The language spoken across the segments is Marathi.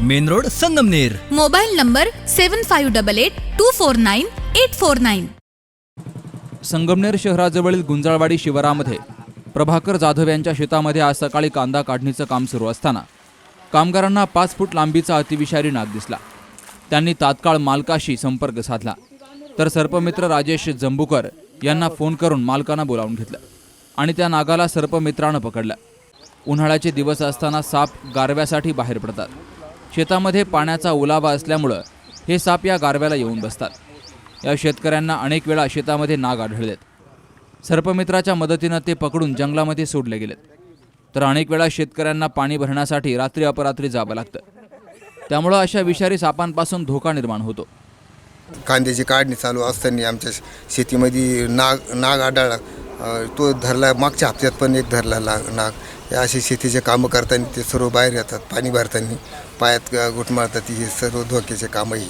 Main road Sangamner. Mobile number seven five double eight two four nine eight four nine Sangamner शहराजवळील गुंजाळवाडी शिवारामध्ये प्रभाकर जाधव यांच्या शेतामध्ये आज सकाळी कांदा काढणीचं काम सुरू असताना कामगारांना पाच फूट लांबीचा अतिविषारी नाग दिसला. त्यांनी तात्काळ मालकाशी संपर्क साधला. तर सर्पमित्र राजेश जंबुकर यांना फोन करून मालकांना बोलावून घेतलं आणि त्या नागाला सर्पमित्रानं पकडलं. उन्हाळ्याचे दिवस असताना साप गारव्यासाठी बाहेर पडतात. शेतामध्ये पाण्याचा ओलावा असल्यामुळं हे साप या गारव्याला येऊन बसतात. या शेतकऱ्यांना अनेक वेळा शेतामध्ये नाग आढळलेत. सर्पमित्राच्या मदतीनं ते पकडून जंगलामध्ये सोडले गेलेत. तर अनेक वेळा शेतकऱ्यांना पाणी भरण्यासाठी रात्री अपरात्री जावं लागतं. त्यामुळं अशा विषारी सापांपासून धोका निर्माण होतो. कांद्याची काढणी चालू असताना आमच्या शेतीमध्ये नाग नाग आढळला. तो धरला मागच्या हप्त्यात पण एक धरला लाग नाग. असे शेतीचे कामं करताना ते सर्व बाहेर येतात पाणी भरताना. पायात घुट मारतात हे सर्व धोक्याचे कामं ही.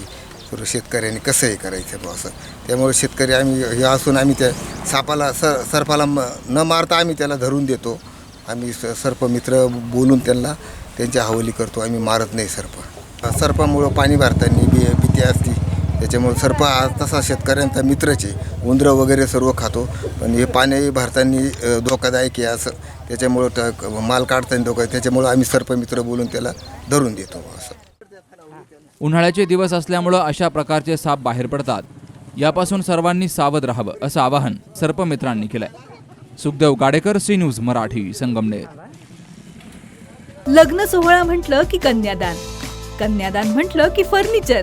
सर्व शेतकऱ्यांनी कसं हे करायचं बा असं. त्यामुळे शेतकरी आम्ही हे असून आम्ही त्या सापाला सर सर्पाला म न मारता आम्ही त्याला धरून देतो. आम्ही स सर्पमित्र बोलून त्यांना त्यांच्या हवाली करतो. आम्ही मारत नाही सर्प. सर्पामुळं पाणी भरताना बी भीती असते त्याच्यामुळे सर्प हा तसा शेतकऱ्यांचा मित्रच आहे. उंदरं वगैरे सर्व खातो. पण हे पाणी भरताना धोकादायक आहे असं. त्याच्यामुळं त- माल काढताना धोका त्याच्यामुळं आम्ही सर्पमित्र बोलून त्याला धरून देतो असं. उन्हाळ्याचे दिवस असल्यामुळं अशा प्रकारचे साप बाहेर पडतात. यापासून सर्वांनी सावध राहावं असं आवाहन सर्पमित्रांनी केलंय. Sukhdev Gadekar C news Marathi Sangamner. लग्न सोहळा म्हटलं की कन्यादान. कन्यादान म्हटलं की फर्निचर.